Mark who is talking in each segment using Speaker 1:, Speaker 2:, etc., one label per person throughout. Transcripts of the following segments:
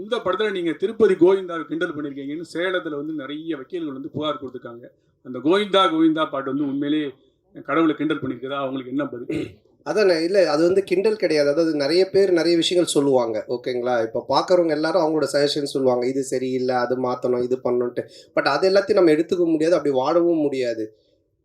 Speaker 1: இந்த படத்துல நீங்க திருப்பதி கோவிந்தா கிண்டல் பண்ணிருக்கீங்கன்னு சேலத்துல வந்து நிறைய வக்கீல்கள் வந்து புகார் கொடுத்துருக்காங்க. அந்த கோவிந்தா கோவிந்தா பாட்டு வந்து உண்மையிலேயே கடவுளை கிண்டல் பண்ணிருக்கிறதா அவங்களுக்கு என்ன பதில்?
Speaker 2: அதான் இல்லை அது வந்து கிண்டல் கிடையாது. அதாவது நிறைய பேர் நிறைய விஷயங்கள் சொல்லுவாங்க. ஓகேங்களா? இப்போ பார்க்குறவங்க எல்லாரும் அவங்களோட சஜஷன் சொல்லுவாங்க. இது சரியில்லை அது மாற்றணும் இது பண்ணணுன்ட்டு பட் அது எல்லாத்தையும் நம்ம எடுத்துக்க முடியாது அப்படி வாழவும் முடியாது.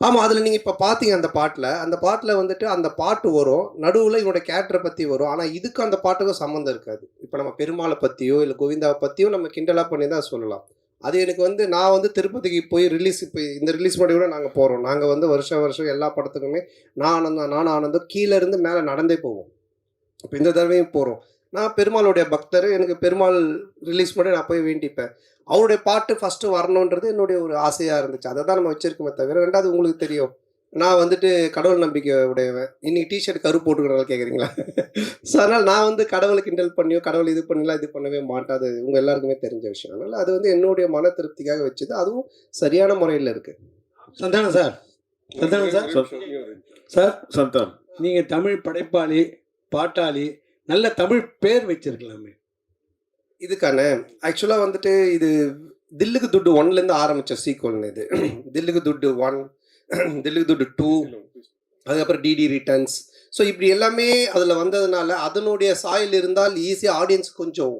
Speaker 2: ஆமாம் அதில் நீங்கள் இப்போ பார்த்தீங்க அந்த பாட்டில். அந்த பாட்டில் வந்துட்டு அந்த பாட்டு வரும். நடுவில் இவனோட கேரக்டரை பற்றி வரும். ஆனால் இதுக்கும் அந்த பாட்டுக்கும் சம்மந்தம் இருக்காது. இப்போ நம்ம பெருமாளை பற்றியோ இல்லை கோவிந்தாவை பற்றியோ நம்ம கிண்டலாக பண்ணி தான் சொல்லலாம். அது எனக்கு வந்து நான் வந்து திருப்பதிக்கு போய் ரிலீஸ் இப்போ இந்த ரிலீஸ் பண்ணி கூட நாங்கள் போகிறோம் நாங்கள் வந்து வருஷம் வருஷம் எல்லா படத்துக்குமே நான் ஆனந்தம் நான் ஆனந்தம் கீழே இருந்து மேலே நடந்தே போவோம். இப்போ இந்த தடவையும் போகிறோம் நான் பெருமாளுடைய பக்தர் எனக்கு பெருமாள் ரிலீஸ் பண்ணி நான் போய் வேண்டிப்பேன். அவருடைய பாட்டு ஃபஸ்ட்டு வரணுன்றது என்னுடைய ஒரு ஆசையாக இருந்துச்சு. அதை தான் நம்ம வச்சிருக்கோமே தவிர ரெண்டாவது உங்களுக்கு தெரியும். நான் வந்துட்டு கடவுள் நம்பிக்கை உடையவன். இன்னைக்கு டிஷர்ட் கரு போட்டுக்கிறனால கேட்குறீங்களா ஸோ அதனால் நான் வந்து கடவுளை கிண்டல் பண்ணியோ கடவுள் இது பண்ணலாம் இது பண்ணவே மாட்டேன். அது உங்கள் எல்லாருக்குமே தெரிஞ்ச விஷயம். அதனால் அது வந்து என்னுடைய மன திருப்திக்காக வச்சது. அதுவும் சரியான முறையில் இருக்குது
Speaker 3: Santhanam sir. Santhanam sir. Sir
Speaker 4: Santhanam.
Speaker 3: நீங்க தமிழ் படைப்பாளி பாட்டாளி நல்ல தமிழ் பேர் வச்சிருக்கலாமே.
Speaker 2: இதுக்கான ஆக்சுவலாக வந்துட்டு இது தில்லுக்கு துட்டு ஒன்லேருந்து ஆரம்பித்த சீக்வல்னு இது. தில்லுக்கு துட்டு ஒன் தில்லுக்கு துட்டு டூ அதுக்கப்புறம் டிடி ரிட்டர்ன்ஸ் ஸோ இப்படி எல்லாமே அதில் வந்ததுனால அதனுடைய சாயல் இருந்தால் ஈஸியாக ஆடியன்ஸ் கொஞ்சம்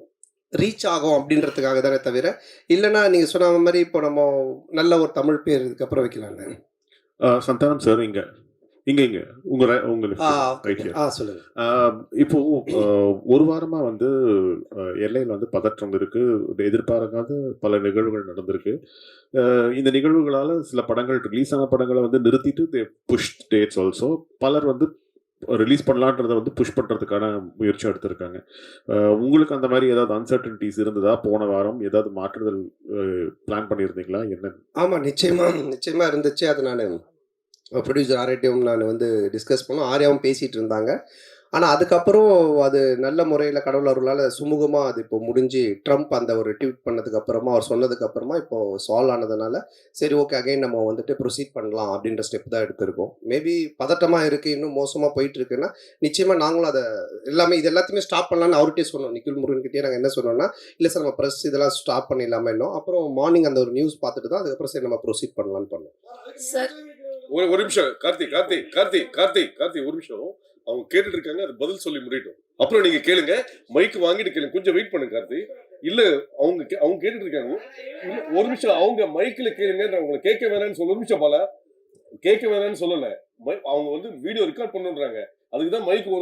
Speaker 2: ரீச் ஆகும் அப்படின்றதுக்காக தானே தவிர இல்லைன்னா நீங்கள் சொன்ன மாதிரி இப்போ நம்ம நல்ல ஒரு தமிழ் பேர் இதுக்கப்புறம் வைக்கலாம்ல.
Speaker 4: சந்தானம் சார் இங்க. இங்க இங்க. உங்க ரை- உங்க left,
Speaker 2: ஆ
Speaker 4: right here.
Speaker 2: ஆ சொல்லுங்கள்
Speaker 4: ஆ, இப்போ ஒரு வாரமா வந்து எல்லையில் வந்து பதற்றம் இருக்கு. எதிர்பாராத பல நிகழ்வுகள் நடந்திருக்கு. இந்த நிகழ்வுகளால சில படங்கள் ரிலீஸ் ஆன படங்களை வந்து நிறுத்திட்டு புஷ் டேட்ஸ் ஆல்சோ பலர் வந்து ரிலீஸ் பண்ணலான்றத வந்து புஷ் பண்றதுக்கான முயற்சி எடுத்திருக்காங்க. உங்களுக்கு அந்த மாதிரி ஏதாவது அன்சர்டனிட்டிஸ் இருந்ததா? போன வாரம் ஏதாவது மாற்றுதல் பிளான் பண்ணியிருந்தீங்களா? என்ன
Speaker 2: ஆமாம் நிச்சயமாக நிச்சயமாக இருந்துச்சு. அது நான் ப்ரொடியூசர் ஆர்யாட்டையும் நான் வந்து டிஸ்கஸ் பண்ணோம். ஆர்யாவும் பேசிகிட்டு இருந்தாங்க. ஆனால் அதுக்கப்புறம் அது நல்ல முறையில் கடவுள் அருளால் சுமூகமாக அது இப்போ முடிஞ்சு ட்ரம்ப் அந்த ஒரு ட்வீட் பண்ணதுக்கு அப்புறமா அவர் சொன்னதுக்கு அப்புறமா இப்போ சால்வ் ஆனதுனால சரி ஓகே அகைன் நம்ம வந்துட்டு ப்ரொசீட் பண்ணலாம் அப்படின்ற ஸ்டெப் தான் எடுத்திருக்கோம். மேபி பதட்டமாக இருக்குது இன்னும் மோசமாக போயிட்டு இருக்குன்னா நிச்சயமாக நாங்களும் அதை எல்லாமே இது எல்லாத்தையுமே ஸ்டாப் பண்ணலாம்னு அவர்கிட்டே சொன்னோம். நிக்கில் முருகன்கிட்டே நாங்கள் என்ன சொன்னோம்னா இல்லை சார் நம்ம ப்ரெஸ் இதெல்லாம் ஸ்டாப் பண்ணிடலாமே இன்னும் அப்புறம் மார்னிங் அந்த ஒரு நியூஸ் பார்த்துட்டு தான் அதுக்கப்புறம் சரி நம்ம ப்ரொசீட் பண்ணலான்னு பண்ணோம்.
Speaker 5: சார்
Speaker 6: ஒரு ஒரு நிமிஷம். கார்த்தி கார்த்தி கார்த்தி கார்த்தி கார்த்தி ஒரு நிமிஷம். அவங்க கேட்டுட்டு இருக்காங்க அது பதில் சொல்லி முடியட்டும். அப்புறம் நீங்க கேளுங்க. மைக் வாங்கிட்டு கேளுங்க. கொஞ்சம் வெயிட் பண்ணுங்க கார்த்தி. இல்ல அவங்க கே- அவங்க கேட்டுட்டு இருக்காங்க ஒரு நிமிஷம். அவங்க மைக்ல கேளுங்க. நான் உங்களை கேட்க வேணாம்னு சொல்ல. ஒரு நிமிஷம் போல. கேட்க வேணாம்னு சொல்லல. அவங்க வந்து வீடியோ ரெக்கார்ட் பண்ணுன்றாங்க. அதுக்கு தான் மைக் ஒரு